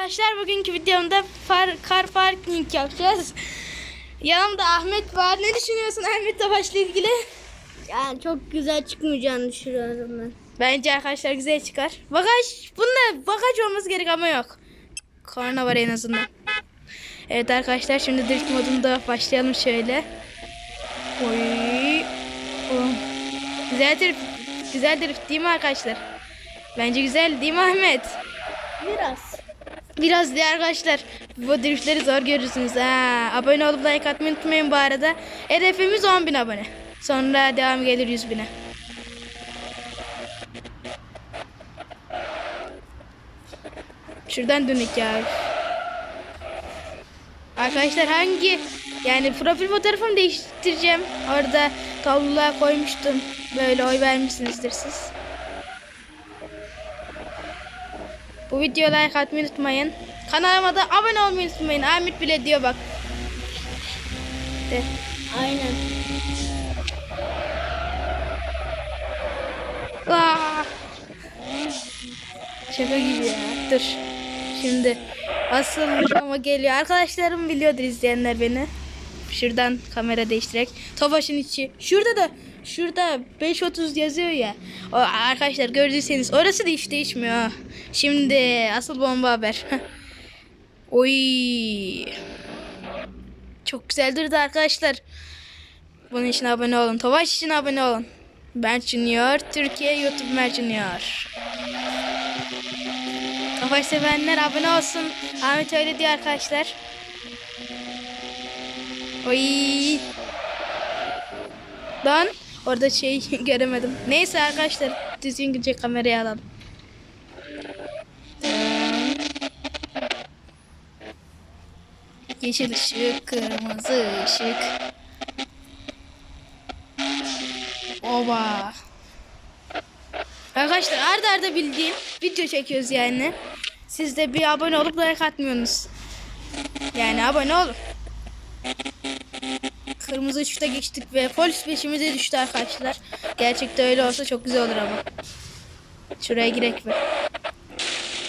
arkadaşlar bugünkü videomda far, car parking yapacağız. Yanımda Ahmet var. Ne düşünüyorsun Ahmet Savaş'la ilgili? Yani çok güzel çıkmayacağını düşünüyorum ben. Bence arkadaşlar güzel çıkar. Bagaj, bunda bagaj olması gerek ama yok. Korna var en azından. Evet arkadaşlar şimdi drift modunda başlayalım şöyle. Oy. Oh. Güzel drift, güzel drift değil mi arkadaşlar? Bence güzel değil mi Ahmet? Biraz. Biraz diğer arkadaşlar bu driftleri zor görürsünüz ha. Abone olup like atmayı unutmayın bu arada. Hedefimiz 10.000 abone. Sonra devam gelir 100 bine. Şuradan dönük ya. Arkadaşlar hangi yani profil fotoğrafımı değiştireceğim. Orada tabloluğa koymuştum. Böyle oy vermişsinizdir siz. Bu videoya like atmayı unutmayın. Kanalıma da abone olmayı unutmayın. Ahmet bile diyor bak. De. Aynen. Aa! Şaka gibi ya. Dur. Şimdi asıl ama geliyor. Arkadaşlarım biliyordur izleyenler beni. Şuradan kamera değiştirerek. Tofaş'ın içi. Şurada da şurada 5.30 yazıyor ya. O arkadaşlar gördüyseniz orası da hiç değişmiyor. Şimdi asıl bomba haber. Oy. Çok güzel durdu arkadaşlar. Bunun için abone olun. Tofaş için abone olun. Ben Junior, Türkiye YouTube Mer Junior. Tofaş sevenler abone olsun. Ahmet öyle diyor arkadaşlar. Oy. Lan orada şey göremedim. Neyse arkadaşlar düzgünce kamerayı alalım. Yeşil ışık, kırmızı ışık. Oba. Arkadaşlar arda arda bildiğim video çekiyoruz yani. Siz de bir abone olup like atmıyorsunuz. Yani abone olun. Kırmızı ışıkta geçtik ve polis peşimize düştü arkadaşlar. Gerçekten öyle olsa çok güzel olur ama. Şuraya girek mi?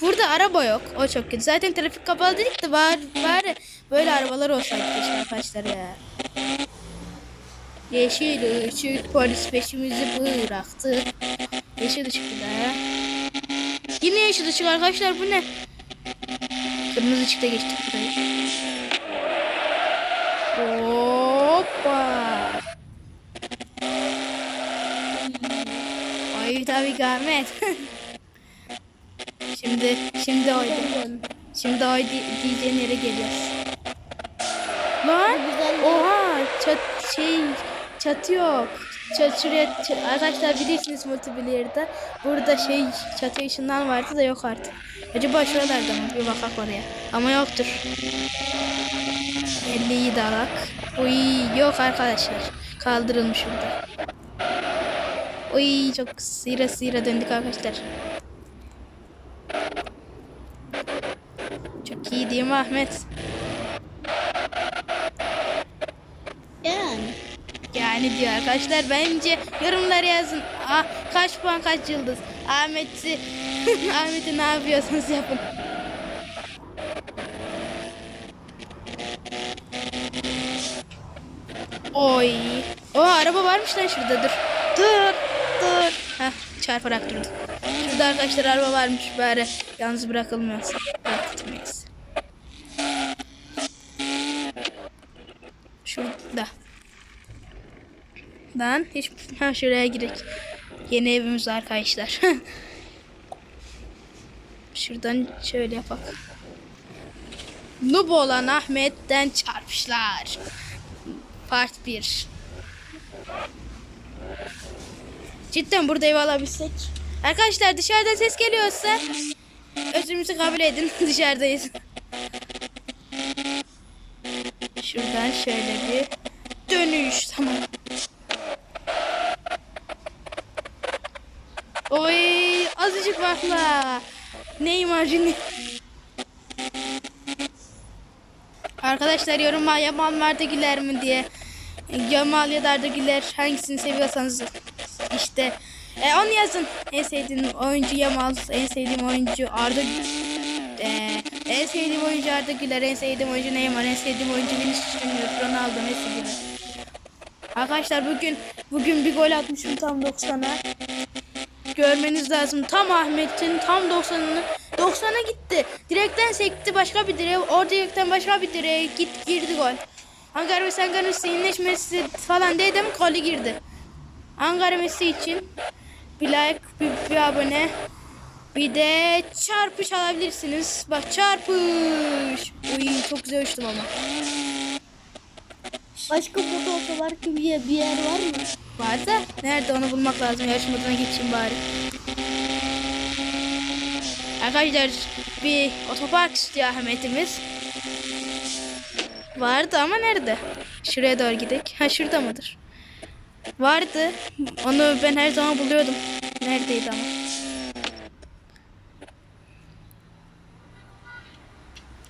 Burada araba yok. O çok kötü. Zaten trafik kapalı dedik de var bari böyle arabalar olsaydı keşke arkadaşlar ya. Yeşil ışık polis peşimizi bıraktı. Yeşil ışık bir. Yine yeşil ışık arkadaşlar bu ne? Kırmızı ışıkta geçtik burayı. Hoppa. Ay tabii Ahmet. şimdi şimdi oydu. Şimdi oy di- diyeceğin yere geliyoruz. Lan oha çat şey çatı yok. Çat şuraya ç- arkadaşlar bilirsiniz multiplayer'da burada şey çatı ışından vardı da yok artık. Acaba şuralarda mı? Bir bakak oraya. Ama yoktur. 50'yi de alak. Uy yok arkadaşlar. Kaldırılmış burada. Uy çok sıyra sıyra döndük arkadaşlar. Çok iyi değil mi Ahmet? Yani. Yani diyor arkadaşlar bence yorumlara yazın. Ah, kaç puan kaç yıldız? Ahmet'i Ahmet'i ne yapıyorsunuz yapın. Oy. O araba varmış lan şurada dur. Dur. Dur. Heh, çarparak durdu. Şurada arkadaşlar araba varmış bari. Yalnız bırakılmaz. Bırakılmayız. Şurada. Lan hiç ha şuraya girek. Yeni evimiz arkadaşlar. Şuradan şöyle yapak. Noob olan Ahmet'ten çarpışlar. Part 1. Cidden burada ev alabilsek. Arkadaşlar dışarıdan ses geliyorsa özümüzü kabul edin. Dışarıdayız. Şuradan şöyle bir dönüş. Tamam. Oy azıcık bakla. Neymar Junior. Arkadaşlar yoruma Yamal mı Arda Güler mi diye. Yamal ya da Arda Güler hangisini seviyorsanız işte e, onu yazın. En sevdiğim oyuncu Yamal, en sevdiğim oyuncu Arda e, en sevdiğim oyuncu Arda Güler, en sevdiğim oyuncu Neymar, en sevdiğim oyuncu Vinicius Junior, Ronaldo, Messi gibi. Arkadaşlar bugün bugün bir gol atmışım tam 90'a. Görmeniz lazım. Tam Ahmet'in tam 90'ını 90'a gitti. Direkten sekti başka bir direğe. O direkten başka bir direğe git girdi gol. Ankara ve Sankara Messi inleşmesi falan dedim golü girdi. Ankara Messi için bir like, bir, bir abone, bir de çarpış alabilirsiniz. Bak çarpış. Uy çok güzel uçtum ama. Başka foto otopark gibi bir bir yer var mı? Varsa nerede onu bulmak lazım. Yarışmadan geçeyim bari. Arkadaşlar bir otopark istiyor Ahmet'imiz. Vardı ama nerede? Şuraya doğru gidelim. Ha şurada mıdır? Vardı. Onu ben her zaman buluyordum. Neredeydi ama?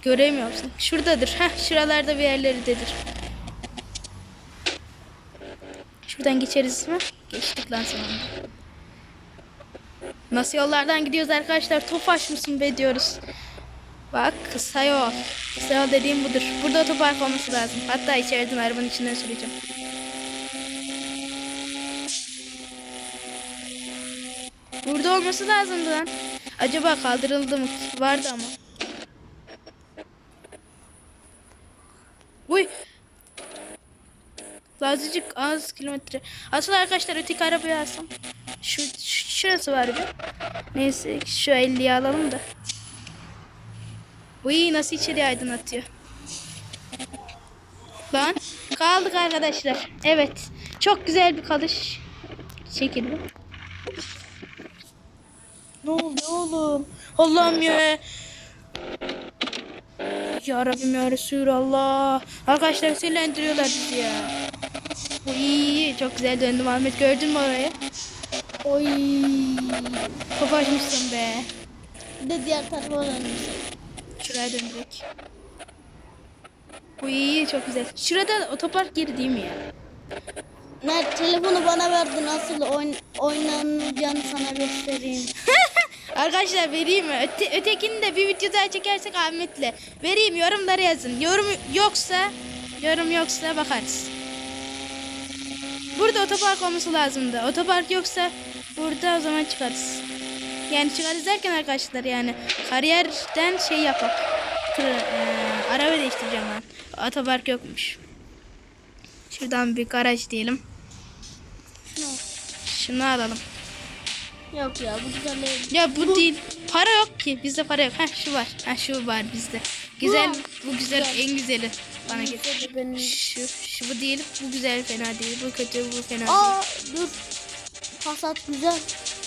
Göremiyorsun. Şuradadır. Heh, şuralarda bir yerleridedir. Şuradan geçeriz mi? Geçtik lan sonunda. Nasıl yollardan gidiyoruz arkadaşlar? Tofaş mısın be diyoruz. Bak kısa yol. Kısa yol dediğim budur. Burada otopark olması lazım. Hatta içeriden arabanın içinden süreceğim. Burada olması lazımdı lan. Acaba kaldırıldı mı? Vardı ama. Uy Azıcık az kilometre. Aslında arkadaşlar öteki arabayı alsam. Şu, şu şurası var bir. Neyse şu 50'yi alalım da. Uy nasıl içeri aydınlatıyor. Lan kaldık arkadaşlar. Evet. Çok güzel bir kalış. Çekildi. Ne oldu oğlum? Allah'ım ya. Ya Rabbim ya Resulallah. Arkadaşlar sinirlendiriyorlar bizi ya. Uy, çok güzel döndüm Ahmet gördün mü orayı? Oy. Çok açmışsın be. Bir de diğer tarafa dönmüş. Şuraya döndürek. Uy, çok güzel. Şurada otopark yeri değil mi ya? Mert telefonu bana verdi nasıl oyn oynanacağını sana göstereyim. Arkadaşlar vereyim mi? Öte, ötekini de bir video daha çekersek Ahmet'le. Vereyim yorumlara yazın. Yorum yoksa yorum yoksa bakarız. Burada otopark olması lazımdı. Otopark yoksa burada o zaman çıkarız. Yani çıkarız derken arkadaşlar yani kariyerden şey yapak. Tır, eee, araba değiştireceğim ben. Otopark yokmuş. Şuradan bir garaj diyelim. Şunu alalım. Yok ya bu güzel değil. Ya bu, değil. Para yok ki. Bizde para yok. Ha şu var. Ha şu var bizde. Güzel. Bu güzel. En güzeli. Bana benim. Şu, şu bu değil. Bu güzel fena değil. Bu kötü. Bu fena değil. Aa dur. Hasat güzel.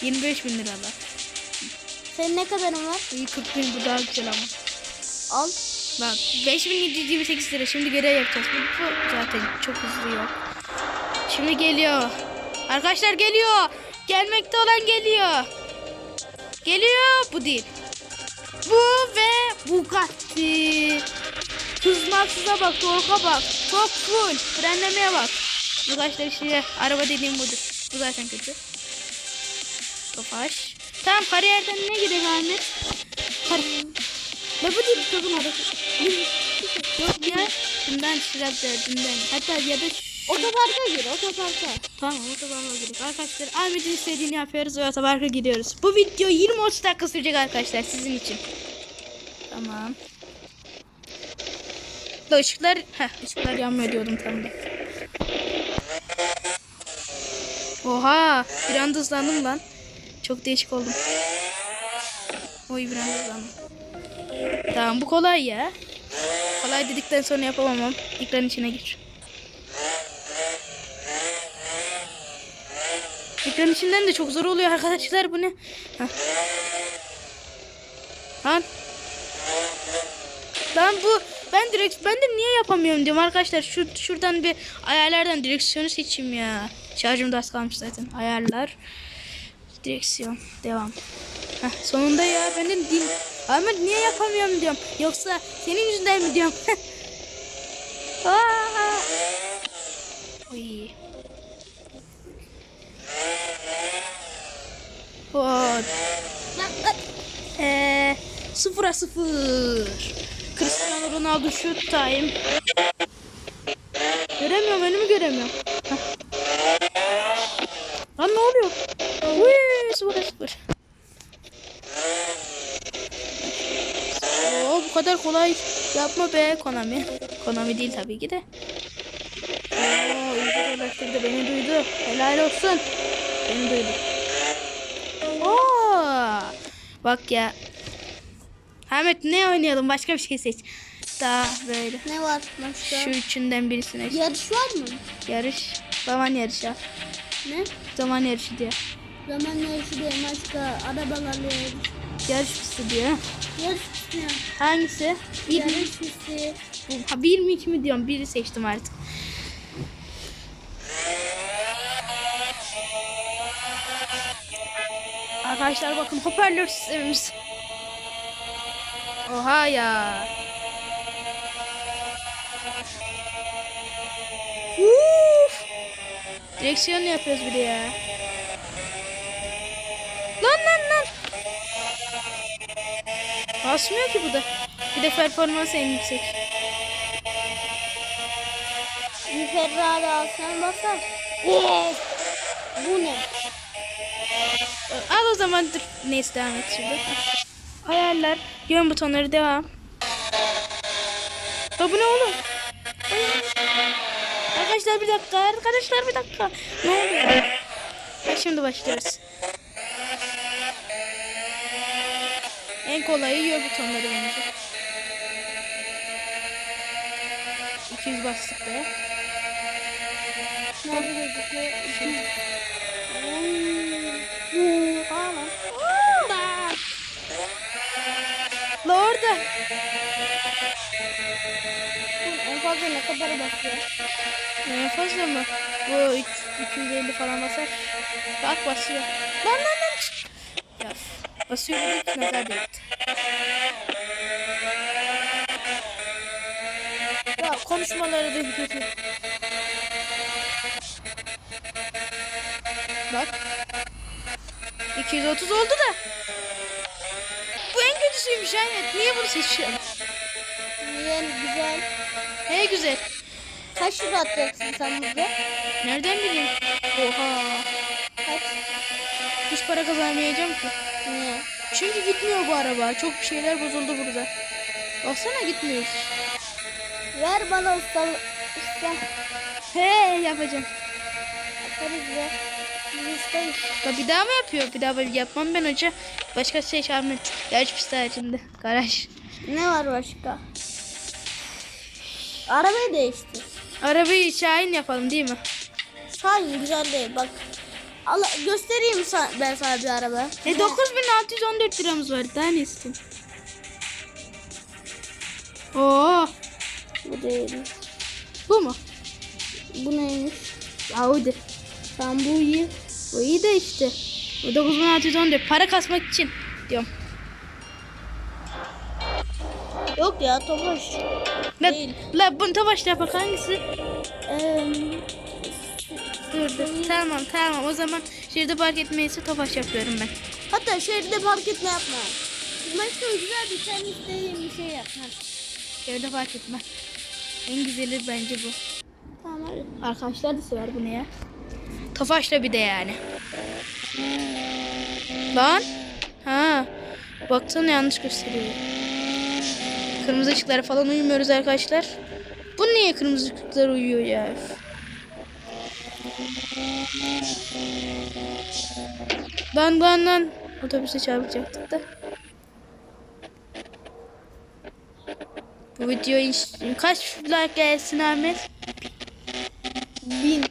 25 bin lira var. Senin ne kadarın var? İyi 40 bin bu daha güzel ama. Al. Bak 5728 lira. Şimdi görev yapacağız. Bu, bu zaten çok hızlı yok. Şimdi geliyor. Arkadaşlar geliyor. Gelmekte olan geliyor. Geliyor. Bu değil. Bu ve Bugatti. Hız maksıza bak, torka bak. Çok full. Frenlemeye bak. Arkadaşlar işte araba dediğim budur. Bu zaten kötü. Tofaş. Tamam kariyerden ne gidelim Ahmet? Ne bu değil kızın arası? Yok ya. Dünden şurada dünden. Hatta ya da şu- Otoparka gir otoparka. Tamam otoparka gidiyoruz. Arkadaşlar Ahmet'in istediğini yapıyoruz ve otoparka gidiyoruz. Bu video 20-30 dakika sürecek arkadaşlar sizin için. Tamam. Da ışıklar, heh, ışıklar yanmıyor diyordum tam da. Oha, bir anda hızlandım lan. Çok değişik oldum. Oy bir anda hızlandım. Tamam bu kolay ya. Kolay dedikten sonra yapamam. Ekran içine gir. Ekran içinden de çok zor oluyor arkadaşlar bu ne? Heh. Lan. Lan bu ben direkt ben de niye yapamıyorum diyorum arkadaşlar. Şu şuradan bir ayarlardan direksiyonu seçeyim ya. Şarjım da az kalmış zaten. Ayarlar. Direksiyon. Devam. Heh, sonunda ya ben de değil. Ahmet niye yapamıyorum diyorum. Yoksa senin yüzünden mi diyorum. Aa! Oy. Oh. Eee Sıfıra sıfır. Cristiano Ronaldo shoot time. Göremiyorum önümü göremiyorum. Hah. Lan ne oluyor? Uy, sıfıra sıfır. Oo, bu kadar kolay yapma be Konami. Konami değil tabii ki de. Oo, iyi ulaştırdı beni duydu. Helal olsun. Beni duydu. Bak ya. Ahmet ne oynayalım? Başka bir şey seç. Daha böyle. Ne var başka? Şu üçünden birisine. Yarış var mı? Yarış. Zaman yarışı. Ne? Zaman yarışı diyor. Zaman yarışı diye başka arabalarla yarış. Yarış pisti diyor. Yarış ne? Hangisi? Bir? Yarış pisti. Bu- Ha, bir mi iki mi diyorum. Biri seçtim artık. Arkadaşlar bakın hoparlör sistemimiz. Oha ya. Uf. Direksiyon yapıyoruz bir de ya. Lan lan lan. Basmıyor ki bu da. Bir de performans en yüksek. Bir Ferrari alsan basar. Of! Bu ne? Al o zaman dur. Neyse devam et şimdi. Hayaller. Yön butonları devam. Ya bu ne oğlum? Arkadaşlar bir dakika. Arkadaşlar bir dakika. Ne oluyor? Ha, şimdi başlıyoruz. En kolayı yön butonları bence. 200 bastık be. Nerede gözüküyor? Fazla ne kadar basıyor? Ne fazla mı? Bu üç- 250 falan basar. Bak basıyor. Lan lan lan. Ya, basıyor dedik nazar değdi. Ya konuşmaları da kötü. Bak. 230 oldu da. Bu en kötüsüymüş Aynet. Niye bunu seçiyorsun? Niye güzel? He güzel. Kaç lira atacaksın sen burada? Nereden bileyim? Oha. Kaç? Hiç para kazanamayacağım ki. Niye? Çünkü gitmiyor bu araba. Çok bir şeyler bozuldu burada. Baksana gitmiyor. hiç. Ver bana usta. Usta. He yapacağım. Yaparız ya. Biz ustayız. Da bir daha mı yapıyor? Bir daha yapmam ben hoca. Başka şey çağırmayın. Yarış pisti haricinde. Garaj. Ne var başka? Arabayı değiştir. Arabayı Şahin yapalım değil mi? Sadece güzel değil bak. Al, göstereyim sa- ben sana bir araba. E 9614 liramız var. Daha ne istiyorsun? Oo, Bu değil. bu mu? Bu neymiş? Audi. Tam bu iyi. Bu iyi de işte. Bu 9614. Para kasmak için diyorum. Yok ya Tofaş. La, Değil. la bunu tabaşla yapak hangisi? Ee, Dur dur. Tamam tamam o zaman şurada park etmeyse topaş yapıyorum ben. hatta şehirde park etme yapma. Başka güzel bir tane istediğin bir şey yap. Ha. Şurada park etme. En güzeli bence bu. Tamam hadi. Arkadaşlar da sever bunu ya. Tofaşla bir de yani. Lan. Ha. Baksana yanlış gösteriyor. Kırmızı ışıklara falan uymuyoruz arkadaşlar. Bu niye kırmızı ışıklara uyuyor ya? Lan lan lan. Otobüse çarpacaktık da. Bu video kaç like gelsin Ahmet? Bin.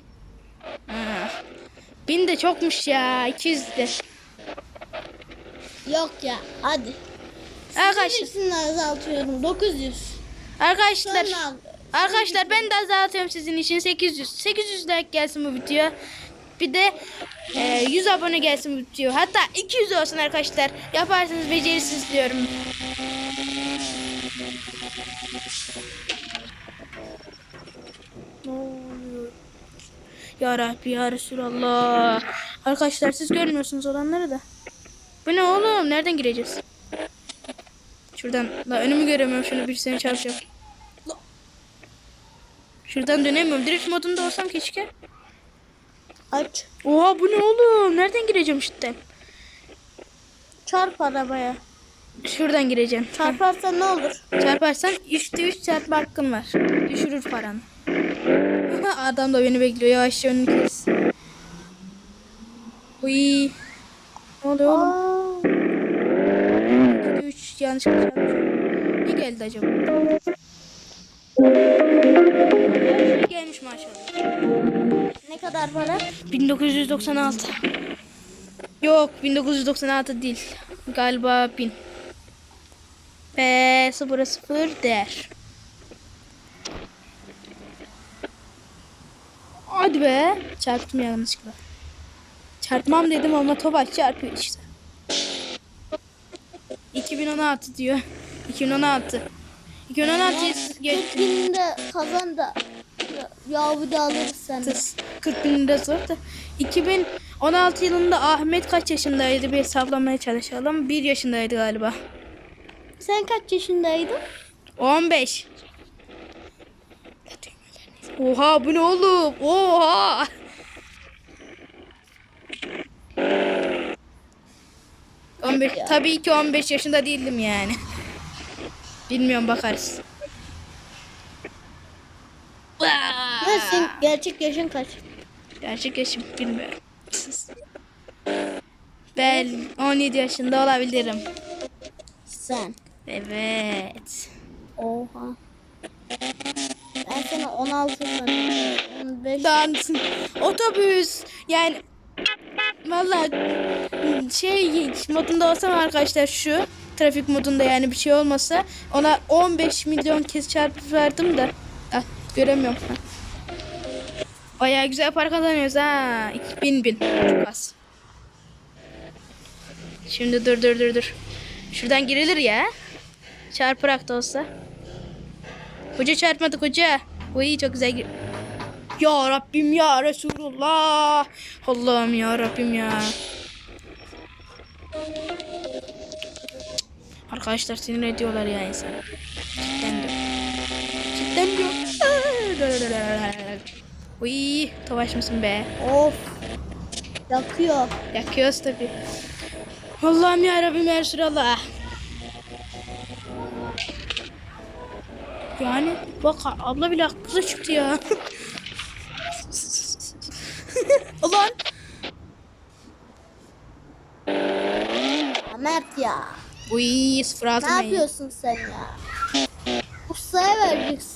Bin de çokmuş ya. 200 de. Yok ya hadi. Arkadaşlar, Hepsini azaltıyorum. 900. arkadaşlar, Sonra arkadaşlar ben de azaltıyorum sizin için 800. 800 like gelsin bu video. Bir de e, 100 abone gelsin bu video. Hatta 200 olsun arkadaşlar. Yaparsınız becerirsiniz diyorum. Ne oluyor? Ya Rabbi ya Resulallah. Arkadaşlar siz görmüyorsunuz olanları da. Bu ne oğlum? Nereden gireceğiz? Şuradan la önümü göremiyorum şunu bir seni çarpacağım. Şuradan dönemiyorum. Drift modunda olsam keşke. Aç. Oha bu ne oğlum? Nereden gireceğim cidden? Çarp arabaya. Şuradan gireceğim. Çarparsan ne olur? Çarparsan 3'te 3 çarpma hakkın var. Düşürür paranı. Adam da beni bekliyor. Yavaşça önünü kes. Uy. Ne oluyor oğlum? Aa, 2'de 3 yanlış çarpmışım. Ne geldi acaba? Şey gelmiş maşallah. ne kadar para? 1996. Yok 1996 değil. Galiba 1000. Ve 0 0 değer. Hadi be. Çarptım yanlışlıkla. Çarpmam dedim ama Tofaş çarpıyor işte. 2016 diyor. 2016. 2016 geçti. 40 binde kazan da ya- yağı da alırız sen. de. Tıs, 40 bin lira zor da. 2016 yılında Ahmet kaç yaşındaydı bir hesaplamaya çalışalım. 1 yaşındaydı galiba. Sen kaç yaşındaydın? 15. Oha bu ne oğlum? Oha. On beş, tabii ki 15 yaşında değildim yani. Bilmiyorum bakarız. Sen gerçek yaşın kaç? Gerçek yaşım bilmiyorum. Ben 17 yaşında olabilirim. Sen. Evet. Oha. Ben sana 16 sanıyorum. 15. Dansın. Otobüs. Yani valla şey modunda olsam arkadaşlar şu trafik modunda yani bir şey olmasa ona 15 milyon kez çarpıp verdim de ah, göremiyorum. Ha. Bayağı güzel para kazanıyoruz ha. 2000 bin. Çok az. Şimdi dur dur dur dur. Şuradan girilir ya. Çarpırak da olsa. Hoca çarpmadık hoca. Uy çok güzel gir. Ya Rabbim ya Resulullah. Allah'ım ya Rabbim ya. Arkadaşlar sinir ediyorlar ya insan. Cidden diyor. Cidden diyor. Uy, Tovaş mısın be? Of. Yakıyor. Yakıyoruz tabi. Allah'ım ya Rabbim ya Resulallah. Yani bak abla bile aklı çıktı ya. Ulan Mert ya. Uy 06 Ne yapıyorsun sen ya? Ustaya vereceksin.